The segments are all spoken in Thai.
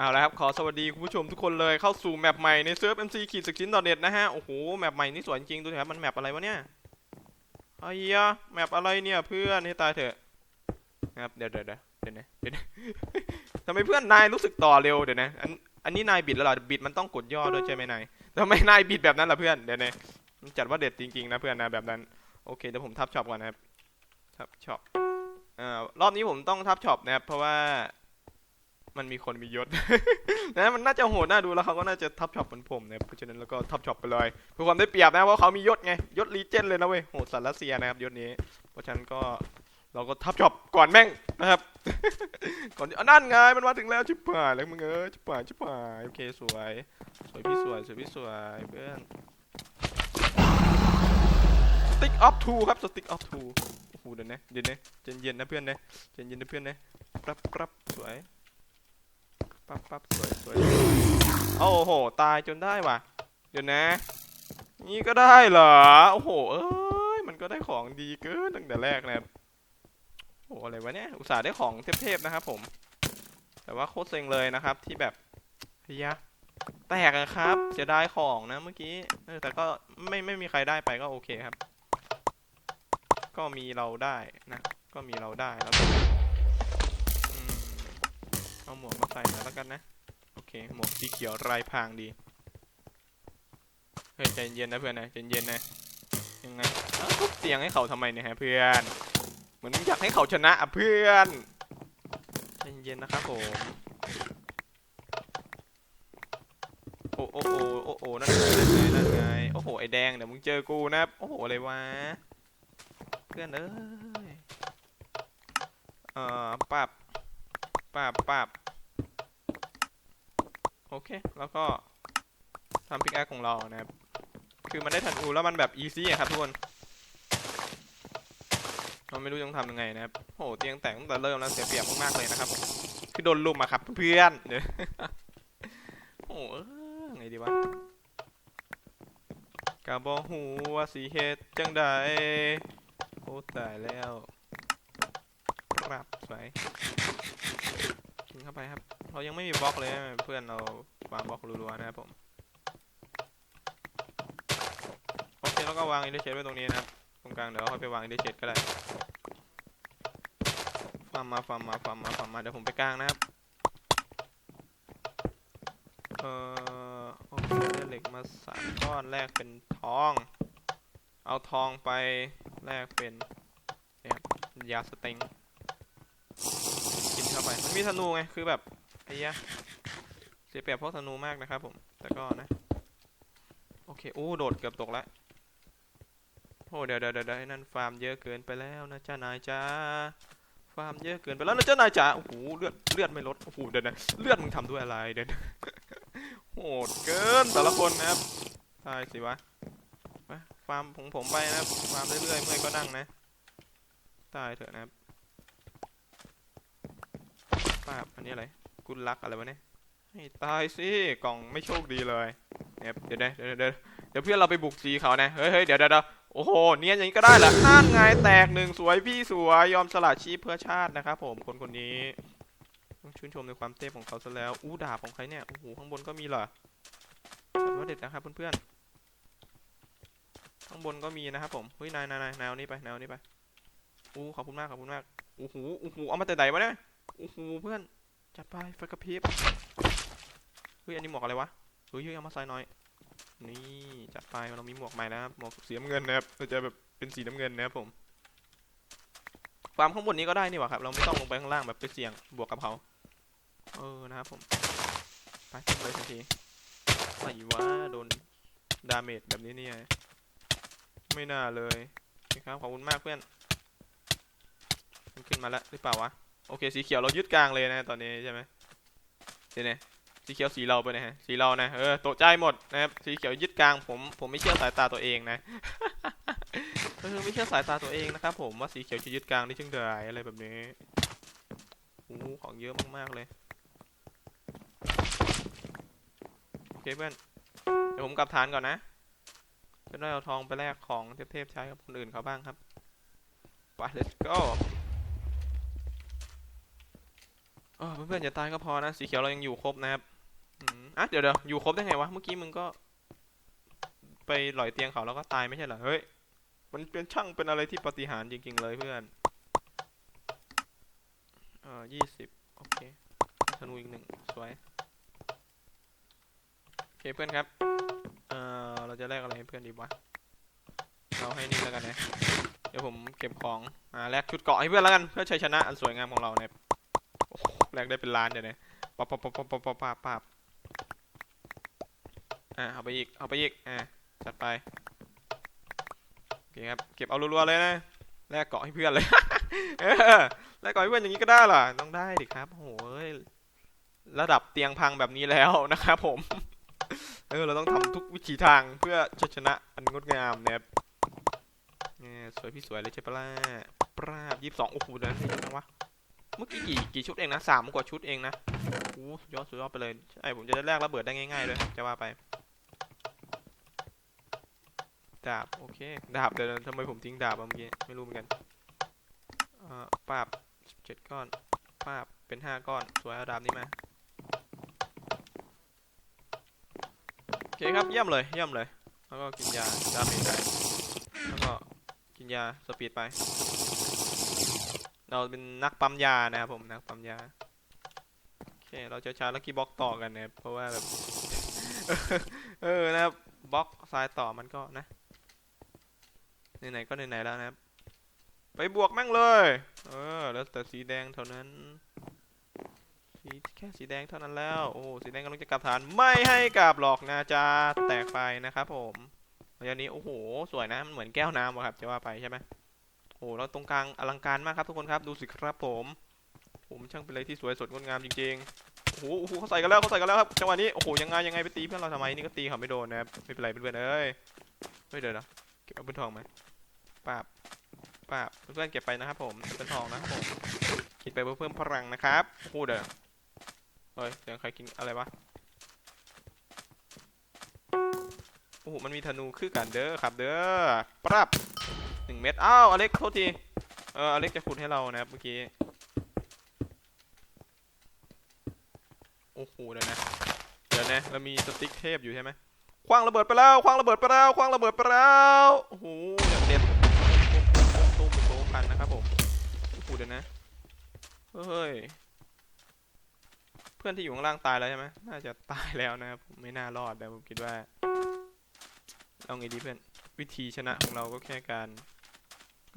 เอาละครับ ขอสวัสดีคุณผู้ชมทุกคนเลยเข้าสู่แมปใหม่ในเซิร์ฟ MC ขีดสกิน .net นะฮะ โอ้โห แมปใหม่นี่สวยจริงดูสิครับมันแมปอะไรวะเนี่ยไอ้ยะแมปอะไรเนี่ยเพื่อนให้ตายเถอะนะครับเดี๋ยวเดี๋ยวเดี๋ยวเดี๋ยวนะเดี๋ยวนะทำไมเพื่อนนายรู้สึกต่อเร็วเดี๋ยวนะอันอันนี้นายบิดแล้วเหรอบิดมันต้องกดย่อด้วยใช่ไหมนายทำไมนายบิดแบบนั้นล่ะเพื่อนเดี๋ยวนะมันจัดว่าเด็ดจริงๆนะเพื่อนนะแบบนั้นโอเคเดี๋ยวผมทับช็อปก่อนนะครับทับช็อปอ่ารอบนี้ผมต้องทับช็อปนะครับเพราะว่า มันมีคนมียศ นะมันน่าจะโหดน่าดูแล้วเขาก็น่าจะทับช็อปเหมือนผมนะเพราะฉะนั้นแล้วก็ทับช็อปไปเลยเพื่อความได้เปรียบนะเพราะเขามียศไงยศลีเจนเลยนะเว้ยโหดสัตว์รัสเซียนะครับยศนี้ เพราะฉะนั้นก็เราก็ทับช็อปก่อนแม่งนะครับ ก่อนอะนั่นไงมันมาถึงแล้วชิบหายแล้วมึงเอ้ยชิบหายชิบหายโอเคสวยสวยพี่สวยสวยพี่สวยเพื่อนสติ๊กออฟทูครับสติ๊กออฟทูโอ้โหเดี๋ยวนะเดี๋ยวนะเย็นเย็นๆนะเพื่อนนะเย็นเย็นๆนะเพื่อนนะครับครับสวย ปั๊บปั๊บสวยสวยโอ้โห ตายจนได้ว่ะ เดี๋ยวนะ นี่ก็ได้เหรอ โอ้โห เอ้ย มันก็ได้ของดีเกินตั้งแต่แรกนะครับโอ้โหอะไรวะเนี่ย อุตส่าห์ได้ของเทพๆนะครับผม แต่ว่าโคตรเซ็งเลยนะครับที่แบบเฮียแตกอะครับเสียดายของนะเมื่อกี้เออแต่ก็ไม่ไม่มีใครได้ไปก็โอเคครับ ก็มีเราได้นะ ก็มีเราได้แล้ว เอาหมวกมาใส่หน่อยแล้วกันนะ โอเค หมวกสีเขียวลายพรางดี เฮ้ยใจเย็นนะเพื่อนนะใจเย็นนะ ยังไงทุบเตียงให้เขาทำไมเนี่ยฮะเพื่อน เหมือนอยากให้เขาชนะอะเพื่อนใจเย็นนะครับผม โอ้โอ้โอ้โอ้โอ้นั่นไงนั่นไง โอ้โห ไอแดงเดี๋ยวมึงเจอกูนะครับโอ้โห อะไรวะ เพื่อนเอ้ย เอ่อปรับ ปาบปาบโอเค แล้วก็ทำพิกแอคของเรานะครับ คือมันได้ทันอูแล้วมันแบบอีซี่ครับทุกคนเราไม่รู้ต้องทำยังไงนะครับโอ้โหเตียงแตกตั้งแต่เริ่มแล้วเสียเปรียบมากๆเลยนะครับคือโดนลุมอะครับเพื่อนเดี๋ยวโอ้โหเออไงดีวะกาบอหูว่าสีเฮดจังใดโอ้ตายแล้ว ครับสวยกินเข้าไปครับ เรายังไม่มีบล็อกเลยเพื่อนเราวางบล็อกรัวๆนะครับผมโอเคแล้วก็วางอินเดเชตไว้ตรงนี้นะครับตรงกลางเดี๋ยวเราค่อยไปวางอินเดเชตก็ได้ฟาร์มมาฟาร์มมาฟาร์มมาฟาร์มมาเดี๋ยวผมไปกลางนะครับเอ่อโอเคได้เหล็กมาสามก้อนแลกเป็นทอง เอาทองไปแลกเป็นเนี่ยยาสเต็งกิน เข้าไป มันมีธนูไง คือแบบไอ้ยะเสียเปรียบพวกธนูมากนะครับผม แต่ก็นะ โอเคโอ้โดดเกือบตกแล้วโอ้เดี๋ยวเดี๋ยวเดี๋ยวนั่นฟาร์มเยอะเกินไปแล้วนะจ้านายจ้า ฟาร์มเยอะเกินไปแล้วนะจ้านายจ้า โอ้โห เลือด เลือดไม่ลด โอ้โห เดี๋ยวนะเลือดมึงทำด้วยอะไร เดี๋ยวนโหดเกินแต่ละคนนะครับตายสิวะฟาร์มของผมไปนะครับ ฟาร์มเรื่อยๆ เมื่อยก็นั่งนะ ตายเถอะนะครับ ป้าบอันนี้อะไรกุลลักอะไรวะเนี่ยให้ตายสิกล่องไม่โชคดีเลยเนี่ยเดี๋ยวเดี๋ยวเดี๋ยวเดี๋ยวเพื่อนเราไปบุกจีเขานะเฮ้ยเฮ้ยเดี๋ยวเดี๋ยวโอ้โหเนียนอย่างนี้ก็ได้เหรอนั่นไงแตกหนึ่งสวยพี่สวยยอมสละชีพเพื่อชาตินะครับผมคนคนนี้ต้องชื่นชมในความเต้ของเขาซะแล้วอู้ดาบของใครเนี่ยโอ้โหข้างบนก็มีเหรอถือว่าเด็ดนะครับเพื่อนๆข้างบนก็มีนะครับผมเฮ้ยนายนายนายแนวนี้ไปแนวนี้ไปอู้ขอบคุณมากขอบคุณมากโอ้โหโอ้โหเอามาแต่ไหนวะเนี่ย โอ้โหเพื่อน จัดไปไฟกระพริบเฮ้ยอันนี้หมวกอะไรวะเฮ้ยเฮ้ยเอามาใส่หน่อย นี่จัดไปเรามีหมวกใหม่แล้วครับหมวกสีน้ำเงินนะครับเราจะแบบเป็นสีน้ำเงินนะครับผมฟามข้างบนนี้ก็ได้นี่หว่าครับ เราไม่ต้องลงไปข้างล่างแบบไปเสี่ยงบวกกับเขาเออนะครับผมไปเลยทันทีไอ้วะโดนดาเมจแบบนี้เนี่ยไม่น่าเลยนี่ครับขอบคุณมากเพื่อนมันขึ้นมาแล้วหรือเปล่าวะ โอเคสีเขียวเรายึดกลางเลยนะตอนนี้ใช่ไหมเดี๋ยวนสีเขียวสีเราไปนะฮะสีเรานะเออตกใจหมดนะครับสีเขียวยึดกลางผมผมไม่เชื่อสายตาตัวเองนะเออไม่เชื่อสายตาตัวเองนะครับผมว่าสีเขียวจะยึดกลางได้จึงได้อะไรแบบนี้โอ้ของเยอะมากๆเลยโอเคเพื่อนเดี๋ยวผมกลับฐานก่อนนะจะได้เอาทองไปแลกของเทพๆใช้กับคนอื่นเขาบ้างครับไป let's go เพื่อนๆอย่าตายก็พอนะ สีเขียวเรายังอยู่ครบนะครับอะเดี๋ยวเดี๋ยวอยู่ครบได้ไงวะ เมื่อกี้มึงก็ ไปหลอยเตียงเขาแล้วก็ตายไม่ใช่เหรอ เฮ้ย มันเป็นช่างเป็นอะไรที่ปฏิหารจริง ๆ เลยเพื่อน เออยี่สิบโอเคธนูอีกหนึ่งสวย โอเคเพื่อนครับ เออเราจะแลกอะไรให้เพื่อนดีวะ เราให้นี่แล้วกันนะ เดี๋ยวผมเก็บของ อ่า แลกชุดเกาะให้เพื่อนแล้วกัน เพื่อชัยชนะอันสวยงามของเราเนี่ย แรกได้เป็นล้านเดี๋ยวนะปั๊บปั๊บปั๊บปั๊บปั๊บปั๊บปั๊บอ่าเอาไปอีกเอาไปอีกอ่าจัดไปโอเคครับเก็บเอารัวๆเลยนะแลกเกาะให้เพื่อนเลยแลกเกาะให้เพื่อนอย่างนี้ก็ได้ล่ะต้องได้ดิครับโหยระดับเตียงพังแบบนี้แล้วนะครับผมเออเราต้องทำทุกวิถีทางเพื่อชนะอันงดงามนะครับสวยพี่สวยเลยใช่ปะล่ะปราบยี่สิบสองโอ้โหเดี๋นี่วะ เมื่อกี้กี่กี่ชุดเองนะสามกว่าชุดเองนะโอ้ยอดสุดยอดไปเลยใช่ผมจะได้แลกระเบิดได้ง่ายๆเลยจะว่าไปดาบโอเคดาบเดี๋ยวทำไมผมทิ้งดาบเมื่อกี้ไม่รู้เหมือนกันเอ่อปาบเจ็ดก้อนปาบเป็นห้าก้อนสวยเอาดาบนี้มาโอเคครับเยี่ยมเลยเยี่ยมเลย แล้วก็กินยาดาเมจได้แล้วก็กินยาสปีดไป เราเป็นนักปั๊มยานะครับผมนักปั๊มยาโอเคเราจะชาร์ลักกี้บ็อกต่อกันนะครับเพราะว่าแบบเออนะครับบล็อกทรายต่อมันก็นะไหนๆก็ไหนๆแล้วนะครับ ไปบวกแม่งเลย เออแล้วแต่สีแดงเท่านั้นสีแค่สีแดงเท่านั้นแล้วโอ้สีแดงกำลังจะกลับฐานไม่ให้กลับหรอกนะจะแตกไปนะครับผมระยะนี้โอ้โหสวยนะมันเหมือนแก้วน้ำอะครับจะว่าไปใช่ไหม โอ้โหแล้วตรงกลางอลังการมากครับทุกคนครับดูสิครับผมผมช่างเป็นอะไรที่สวยสดงดงามจริงๆโอ้โหเขาใส่กันแล้วเขาใส่กันแล้วครับจังหวะนี้โอ้โหยังไงยังไงไปตีเพื่อนเราทำไมนี่ก็ตีเขาไม่โดนนะครับไม่เป็นไรเพื่อนๆเอ้ยเฮ้ยเดี๋ยวนะเก็บเอาปืนทองไหมปราบปราบเพื่อนๆเก็บไปนะครับผมเป็นทองนะครับผมกินไปเพื่อเพิ่มพลังนะครับพูดเด้อเฮ้ยเสียงใครกินอะไรวะโอ้โหมันมีธนูคือกันเด้อครับเด้อปราบ งเม็ด อ้าว อเล็ก โทษที เออ อเล็กจะขุดให้เรานะครับเมื่อกี้ โอ้โหเดี๋ยวนะ เดี๋ยวนะเรามีสติ๊กเทพอยู่ใช่ไหมคว้างระเบิดไปแล้วคว้างระเบิดไปแล้วคว้างระเบิดไปแล้วโอ้โหอย่างเด็ดตุ้มตุ้มตุ้มกันนะครับผมโอ้โหเดี๋ยวนะเฮ้ยเพื่อนที่อยู่ข้างล่างตายแล้วใช่ไหมน่าจะตายแล้วนะครับไม่น่ารอดแต่ผมคิดว่าเอาไงดีเพื่อนวิธีชนะของเราก็แค่การ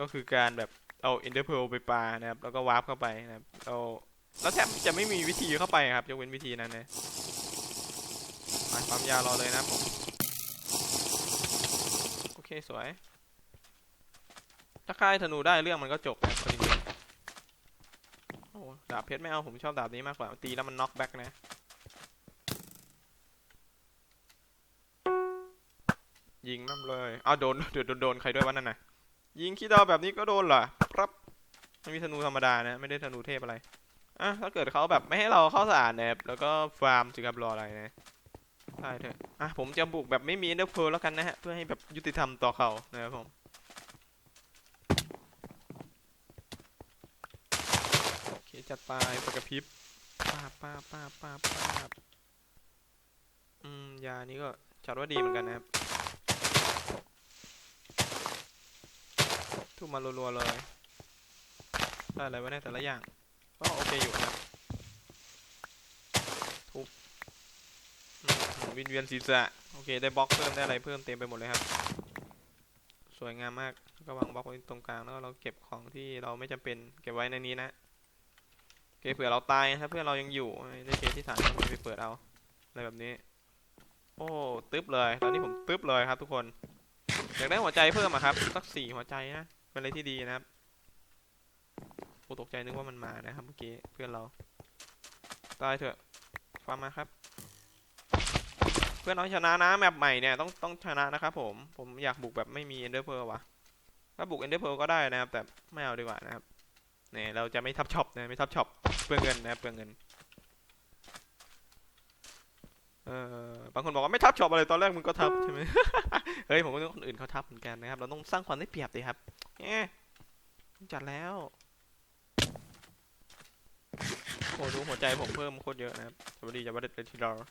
ก็คือการแบบเอาเอนเดอร์เพลไปปานะครับ แล้วก็วาร์ปเข้าไปนะครับเราแล้วแทบจะไม่มีวิธีเข้าไปครับยกเว้นวิธีนั้นนะไปความยาวรอเลยนะผมโอเคสวย ถ้าค่ายธนูได้เรื่องมันก็จบนะคนเดียวโอ้ดาบเพชรไม่เอาผมชอบดาบนี้มากกว่าตีแล้วมันน็อกแบ็กนะยิงนั่นเลย เอาโดนเดี๋ยวโดนโดนใครด้วยวะนั่นน่ะ ยิงขี้ดาวแบบนี้ก็โดนเหรอครับมันมีธนูธรรมดานะ ไม่ได้ธนูเทพอะไรอะถ้าเกิดเขาแบบไม่ให้เราเข้าสารนะครับแล้วก็ฟาร์มสิครับรออะไรนะใช่เถอะอะผมจะบุกแบบไม่มีเดอร์เพลแล้วกันนะฮะ เพื่อให้แบบยุติธรรมต่อเขานะครับผมโอเคจัดไปไฟกระพริบป้าป้าป้าป้าป้าอืมยานี้ก็จัดว่าดีเหมือนกันนะครับ ทุบมารัวๆเลย ได้อะไรไวะเนี่ยแต่ละอย่าง ก็โอเคอยู่นะทุบวินเวียนศีรษะ โอเค ได้บล็อกเพิ่มได้อะไรเพิ่มเต็มไปหมดเลยครับ สวยงามมากแล้วก็วางบล็อกไว้ตรงกลางแล้วเราเก็บของที่เราไม่จำเป็นเก็บไว้ในนี้นะโอเคเผื่อเราตายถ้าเพื่อนเรายังอยู่ได้เคสที่ฐานไปเปิดเอาอะไรแบบนี้ โอ้ตึ๊บเลย ตอนนี้ผมตึ๊บเลยครับทุกคน อยากได้หัวใจเพิ่มอะครับ สักสี่หัวใจนะ เป็นอะไรที่ดีนะครับโอ้ตกใจนึกว่ามันมานะครับเมื่อกี้เพื่อนเรา ตายเถอะฟาร์มมาครับ เพื่อนน้องชนะนะแมปใหม่เนี่ยต้องต้องชนะนะครับผม ผมอยากบุกแบบไม่มีเอนเดอร์เพลวะถ้าบุกเอนเดอร์เพลก็ได้นะครับ แต่ไม่เอาดีกว่านะครับเนี่ยเราจะไม่ทับช็อปนะไม่ทับช็อปเปลืองเงินนะครับเปลืองเงิน เออบางคนบอกว่าไม่ทับช็อปอะไรตอนแรกมึงก็ทับใช่ไหมเฮ้ยผมก็ต้อคนอื่นเขาทับเหมือนกันนะครับ เราต้องสร้างความได้เปรียบดีครับเอ๊ะต้องจัดแล้วโอ้ดูหัวใจผมเพิ่มโคตรเยอะนะครับสวัสดีจะวัดเดทีดอร์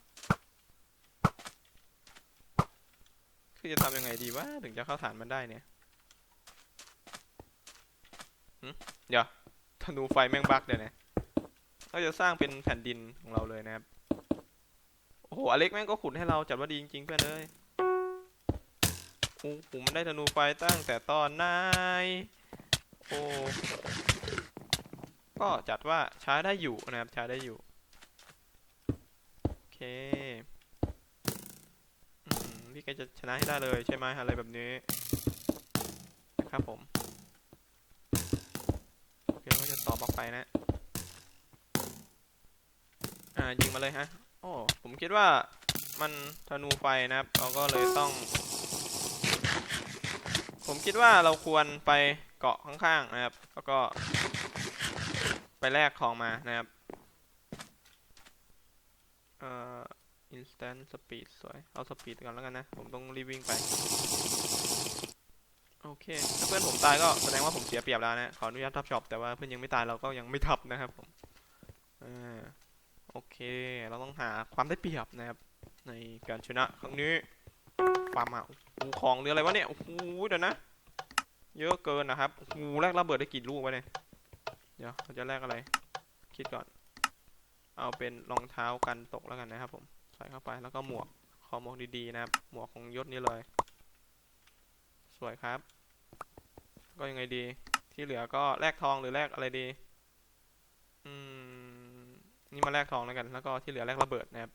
คือจะทำยังไงดีวะถึงจะเข้าฐานมันได้เนี่ยหึเดี๋ยวธนูไฟแม่งบักเดี๋ยวนะเราจะสร้างเป็นแผ่นดินของเราเลยนะครับ โอ้โหอเล็กแม่งก็ขุดให้เราจัดว่าดีจริงๆเพื่อนเอ้ยโอ้โหมันได้ธนูไฟตั้งแต่ตอนไหนโอ้ก็จัดว่าใช้ได้อยู่นะครับใช้ได้อยู่ โอเคพี่แกจะชนะให้ได้เลยใช่ไหมอะไรแบบนี้นะครับผมโอเคเราก็จะตอบล็อกไปนะ อ่ายิงมาเลยฮะ ผมคิดว่ามันธนูไฟนะครับ เราก็เลยต้อง ผมคิดว่าเราควรไปเกาะข้างๆนะครับ แล้วก็ ไปแลกของมานะครับ เอ่อ instant speed สวย เอา speed ก่อนแล้วกันนะ ผมต้องรีบวิ่งไป โอเค ถ้าเพื่อนผมตายก็แสดงว่าผมเสียเปรียบแล้วนะ ขออนุญาตทับช็อปแต่ว่าเพื่อนยังไม่ตายเราก็ยังไม่ทับนะครับผม อ่า โอเค เราต้องหาความได้เปรียบนะครับ ในการชนะครั้งนี้ฟามอะโอ้โหของเรืออะไรวะเนี่ย โอ้โห เดี๋ยวนะ เยอะเกินนะครับโอ้โหแลกระเบิดได้กี่ลูกวะเนี่ย เดี๋ยวเราจะแลกอะไร คิดก่อน เอาเป็นรองเท้ากันตกแล้วกันนะครับผม ใส่เข้าไปแล้วก็หมวก ขอหมวกดีๆนะครับ หมวกของยศนี้เลย สวยครับ ก็ยังไงดี ที่เหลือก็แลกทองหรือแลกอะไรดี อืม นี่มาแลกทองแล้วกัน แล้วก็ที่เหลือแลกระเบิดนะครับ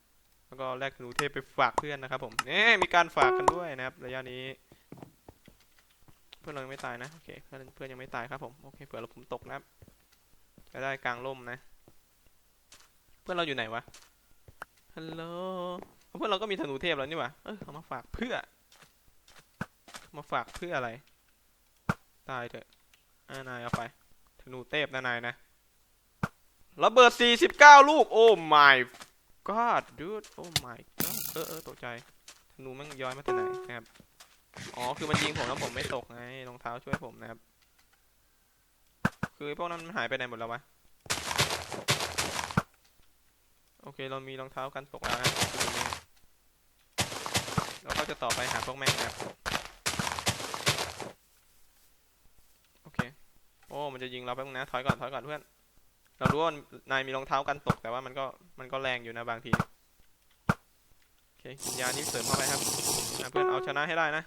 แล้วก็แลกธนูเทพไปฝากเพื่อนนะครับผมเนี่มีการฝากกันด้วยนะครับ ระยะนี้ เพื่อนเรายังไม่ตายนะ โอเค เพื่อนเพื่อนยังไม่ตายครับผม โอเค เผื่อเราผมตกนะครับ จะได้กลางร่มนะ เพื่อนเราอยู่ไหนวะ ฮัลโหล เพื่อนเราก็มีธนูเทพแล้วนี่วะเออเอามาฝากเพื่อ มาฝากเพื่ออะไร ตายเถอะนายเอาไป ธนูเทพนายนะ ระเบิด 49 ลูก โอ้ my god dude โอ้ my god เออเออตกใจธนูแมันย้อยมาจากไหนนะครับ อ๋อ คือมันยิงผมแล้วผมไม่ตกไง รองเท้าช่วยผมนะครับ คือพวกนั้นมันหายไปไหนหมดแล้ววะ โอเค เรามีรองเท้ากันตกแล้วนะอยู่ตรงนี้เราก็จะต่อไปหาพวกแม่งนะครับโอเค โอ้ มันจะยิงเราแป๊บนึงนะ ถอยก่อน ถอยก่อนเพื่อน เรารู้ว่านายมีรองเท้ากันตกแต่ว่ามันก็มันก็แรงอยู่นะบางทีโอเคกินยานี้เสริมเข้าไปครับเพื่อนเอาชนะให้ได้นะ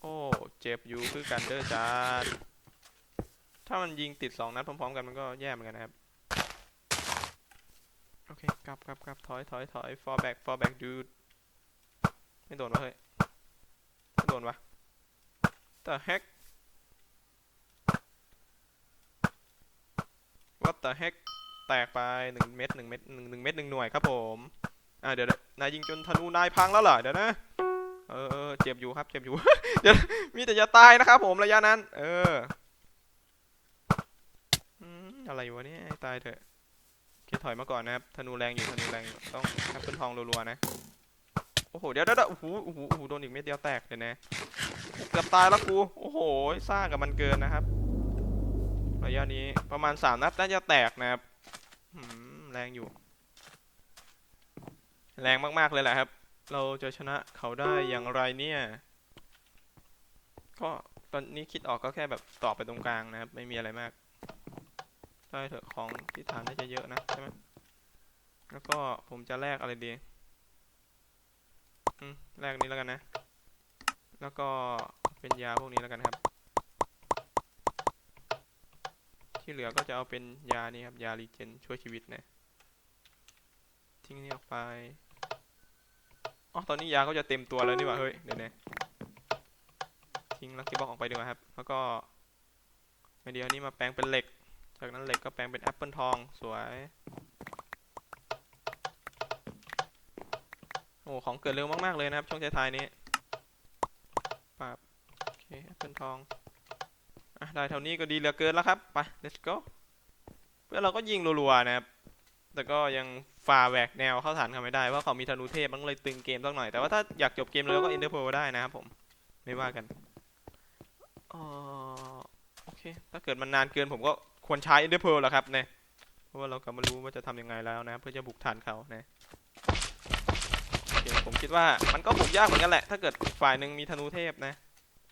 โอ้เจ็บอยู่คือกันเด้อจานถ้ามันยิงติดสองนัดพร้อมๆกันมันก็แย่เหมือนกันนะครับโอเคกลับกลับกลับถอยถอยถอย fall back fall back dude ไม่โดนวะเฮ้ยไม่โดนวะ the heck what the heck แตกไปหนึ่งเม็ดหนึ่งเม็ดหนึ่งหนึ่งเม็ดหนึ่งหน่วยครับผม อ่าเดี๋ยวเดี๋ยวนายยิงจนธนูนายพังแล้วเหรอเดี๋ยวนะเออเจ็บอยู่ครับเจ็บอยู่เดี๋ยวมีแต่จะตายนะครับผมระยะนั้น เอออะไรวะเนี่ยตายเถอะโอเคถอยมาก่อนนะครับธนูแรงอยู่ธนูแรงต้องแอปเปิลทองรัวๆนะโอ้โหเดี๋ยวเดี๋ยวเดี๋ยวโอ้โหโอ้โหโอ้โหโดนอีกเม็ดเดียวแตกเลยนะเกือบตายแล้วกูโอ้โหซ่ากับมันเกินนะครับ ระยะนี้ประมาณสามนัดน่าจะแตกนะครับแรงอยู่ แรงมาก ๆ เลยแหละครับ เราจะชนะเขาได้อย่างไรเนี่ย ก็ตอนนี้คิดออกก็แค่แบบต่อไปตรงกลางนะครับ ไม่มีอะไรมาก ได้เถอะของที่ฐานน่าจะเยอะนะ ใช่ไหมแล้วก็ผมจะแลกอะไรดีแลกนี้แล้วกันนะ แล้วก็เป็นยาพวกนี้แล้วกันครับ ที่เหลือก็จะเอาเป็นยานี่ครับ ยารีเจนช่วยชีวิตนะ ทิ้งนี่ออกไป อ๋อ ตอนนี้ยาก็จะเต็มตัวแล้วนี่หว่า เฮ้ย เดี๋ยวนะทิ้งลักกี้บ็อกออกไปดีกว่าครับ แล้วก็ไอเดียวนี้มาแปลงเป็นเหล็ก จากนั้นเหล็กก็แปลงเป็นแอปเปิลทอง สวย โอ้ ของเกิดเร็วมาก ๆ เลยนะครับ ช่วงท้ายๆนี้ปาบโอเคแอปเปิลทอง ได้เท่านี้ก็ดีเหลือเกินแล้วครับ ไป let's go เพื่อเราก็ยิงรัวๆนะครับ แต่ก็ยังฝ่าแหวกแนวเข้าฐานเขาไม่ได้ เพราะเขามีธนูเทพมันเลยตึงเกมสักหน่อย แต่ว่าถ้าอยากจบเกมเลยก็เอ็นเดอร์โพได้นะครับผม ไม่ว่ากันอ๋อโอเค ถ้าเกิดมันนานเกินผมก็ควรใช้เอ็นเดอร์โพแล้วครับเนี่ยเพราะว่าเราก็ไม่รู้ว่าจะทำยังไงแล้วนะ เพื่อจะบุกฐานเขานะโอเคผมคิดว่ามันก็บุกยากเหมือนกันแหละ ถ้าเกิดฝ่ายหนึ่งมีธนูเทพนะ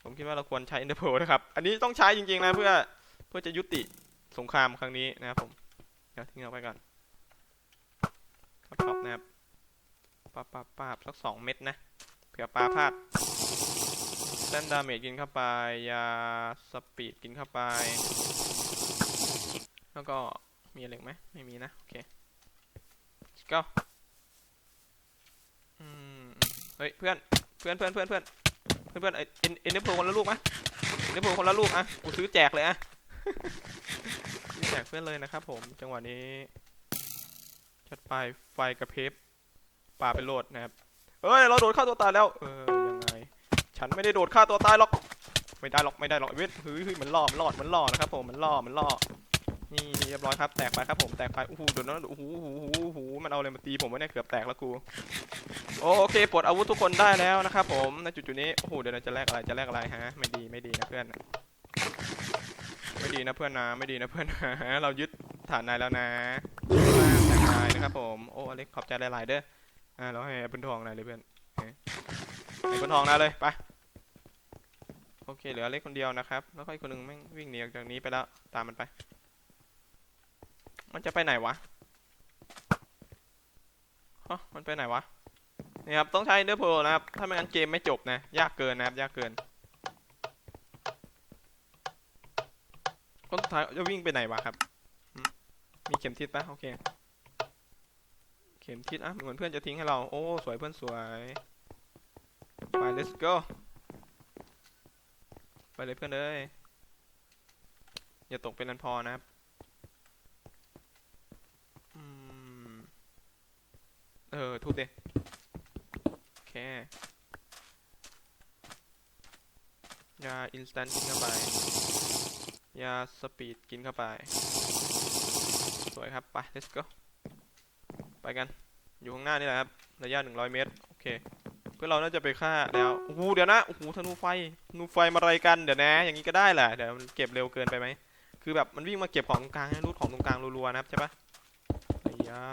ผมคิดว่าเราควรใช้ Ender Pearl นะครับ อันนี้ต้องใช้จริงๆนะเพื่อเพื่อจะยุติสงครามครั้งนี้นะครับผม เดี๋ยวทิ้งเอาไปก่อนท็อปนะครับปาปาปาสักสองเม็ดนะเผื่อปลาพลาดแซนดาเมจกินเข้าไป ยาสปีดกินเข้าไป แล้วก็มีอะไรอีกไหมไม่มีนะ โอเคก็อืม เฮ้ย เพื่อน เพื่อนเพื่อนเพื่อนเพื่อน เพื่อนเพื่อนเอ็นเอ็นเนโพคนละลูกไหมเอ็นเนโพคนละลูกอะกูซื้อแจกเลยอะซื้อแจกเพื่อนเลยนะครับ ผมจังหวะนี้จัดไปไฟกระพริบป่าไปโหลดนะครับเฮ้ยเราโดดฆ่าตัวตายแล้วเออยังไงฉันไม่ได้โดดฆ่าตัวตายหรอกไม่ได้หรอกไม่ได้หรอกไอ้เวทเฮ้ยเฮ้ยมันล่อมันล่อมันล่อนะครับผมมันล่อมันล่อ นี่เรียบร้อยครับ แตกไปครับผม แตกไปโอ้โหโดนนั้นโอ้โหโอ้โหโอ้โหมันเอาอะไรมาตีผมวะเนี่ย เกือบแตกแล้วกู โอเค ปลดอาวุธทุกคนได้แล้วนะครับผม ในจุดๆนี้ โอ้โห เดี๋ยวเราจะแลกอะไร จะแลกอะไรฮะ ไม่ดี ไม่ดีนะเพื่อน ไม่ดีนะเพื่อนนะ ไม่ดีนะเพื่อนนะ เรายึดฐานนายแล้วนะแตกนายนะครับผม โอ้อเล็กขอบใจหลายๆเด้อ อ่าเราให้ปืนทองนายเลยเพื่อนให้ปืนทองนายเลยไปโอเคเหลืออเล็กคนเดียวนะครับ แล้วก็อีกคนหนึงแม่งวิ่งหนีออกจากนี้ไปแล้วตามมันไป มันจะไปไหนวะฮะมันไปไหนวะ นี่ครับ ต้องใช้เดอร์เพลนะครับ ถ้าไม่งั้นเกมไม่จบนะ ยากเกินนะครับ ยากเกิน คนสุดท้ายจะวิ่งไปไหนวะครับ มีเข็มทิศปะโอเค เข็มทิศอะ เหมือนเพื่อนจะทิ้งให้เรา โอ้ สวยเพื่อนสวยไป let's go ไปเลยเพื่อนเลย อย่าตกเป็นนันพอนะครับ อืม เออทุบดิโอเคยาอินสแตนต์กินเข้าไป ยาสปีดกินเข้าไป สวยครับไป let's go ไปกัน อยู่ข้างหน้านี่แหละครับ ระยะ 100 เมตร โอเค เพื่อเราน่าจะไปฆ่าแล้วโอ้โหเดี๋ยวนะ โอ้โห ธนูไฟ ธนูไฟมาอะไรกัน เดี๋ยวนะ อย่างนี้ก็ได้แหละ เดี๋ยวมันเก็บเร็วเกินไปไหม คือแบบมันวิ่งมาเก็บของตรงกลางให้รูดของตรงกลางรัวๆนะครับใช่ปะไอ้ยา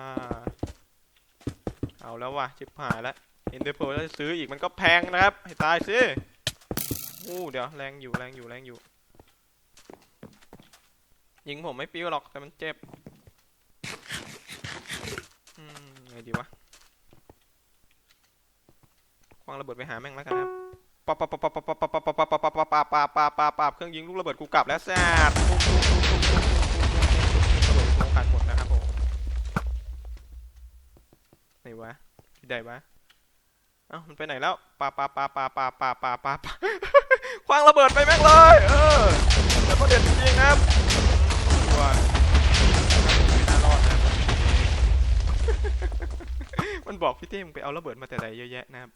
เอาแล้วว่ะชิบหายแล้วเอ็นเดอร์โพจะซื้ออีกมันก็แพงนะครับ ให้ตายสิโอ้เดี๋ยวแรงอยู่แรงอยู่แรงอยู่ ยิงผมไม่ปิ้วหรอกแต่มันเจ็บอืมไงดีวะควางระเบิดไปหาแม่งแล้วกันะครับปับปับปับปับปับปับปับปับปับปับปับปับปับปับปับปับเครื่องยิงลูกระเบิดกูกลับแล้วแซ่บปุ๊บปุ๊บปุ๊บปุ๊บปุ๊บปุ๊บปุ๊บระเบิดโครงการหมดนะครับผม ไหนวะที่ใดวะเอ้ามันไปไหนแล้วปาปาปาปาปาปาปาปาปาควางระเบิดไปแม่งเลย เออแต่ก็เด็ดจริงครับตัวไม่น่ารอดนะมันบอกพี่เต้มไปเอาระเบิดมาแต่ไหนเยอะแยะนะครับ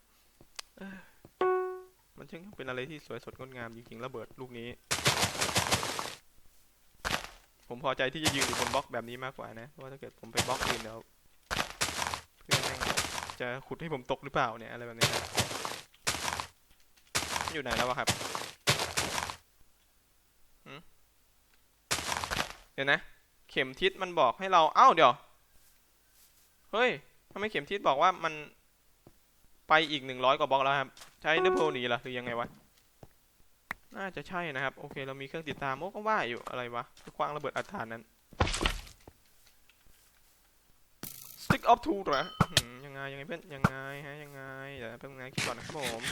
มันช่างเป็นอะไรที่สวยสดงดงามจริงๆระเบิดลูกนี้ ผมพอใจที่จะยืนอยู่บนบล็อกแบบนี้มากกว่านะเพราะถ้าเกิดผมไปบล็อกอื่นแล้วเพื่อนแม่ง จะขุดให้ผมตกหรือเปล่าเนี่ยอะไรแบบนี้อยู่ไหนแล้ววะครับเดี๋ยวนะ เข็มทิศมันบอกให้เราเอ้าเดี๋ยว เฮ้ยทำไมเข็มทิศบอกว่ามันไปอีกหนึ่งร้อยกว่าบล็อกแล้วครับ ใช้เดอร์โพหนีหรอหรือยังไงวะ น่าจะใช่นะครับ โอเค เรามีเครื่องติดตามโอ้ก็ว่าอยู่อะไรวะคว้างระเบิดอัฐานนั้น stick of two เหรอ ไงยังไงเพื่อนยังไงฮะยังไงเดี๋ยวเพิ่งงานกินก่อนนะครับผม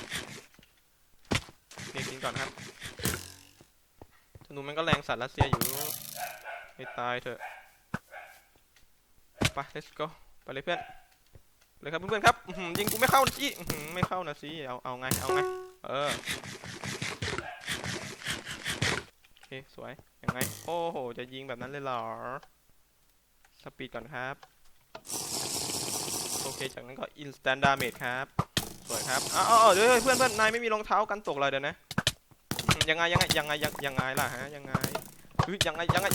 นี่กินก่อนครับธนูมันก็แรงสัตว์รัสเซียอยู่ให้ตายเถอะไป let's go ไปเลยเพื่อนเลยครับเพื่อนๆครับยิงกูไม่เข้านะจี้ไม่เข้านะสิเอาเอาไงเอาไงเออโอเคสวยยังไงโอ้โหจะยิงแบบนั้นเลยเหรอสปีดก่อนครับ โอเค จากนั้นก็ instant damage ครับ สวยครับอ้าวเดี๋ยวเพื่อนเพื่อนนายไม่มีรองเท้ากันตกเลยเดี๋ยวนะ ยังไงยังไงยังไงยังไงล่ะฮะยังไงยังไงยังไง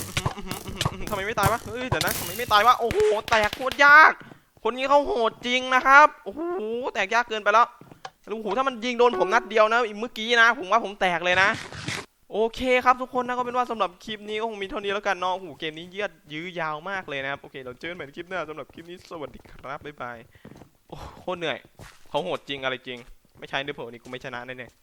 ทำไมไม่ตายวะเฮ้ยเดี๋ยวนะทำไมไม่ตายวะ โอ้โห แตกโคตรยาก คนนี้เขาโหดจริงนะครับ โอ้โห แตกยากเกินไปแล้วโอ้โห ถ้ามันยิงโดนผมนัดเดียวนะอีกเมื่อกี้นะ ผมว่าผมแตกเลยนะ โอเคครับทุกคนนะก็เป็นว่าสำหรับคลิปนี้ก็คงมีเท่านี้แล้วกันเนาะโอ้โหเกมนี้ยืดยื้อยาวมากเลยนะครับ โอเค เราเจอกันใหม่ในคลิปหน้าสำหรับคลิปนี้สวัสดีครับบ๊ายบายโอ้โคตรเหนื่อยเขาโหดจริงอะไรจริง ไม่ใช่เนื้อผมนี่กูไม่ชนะแน่ๆ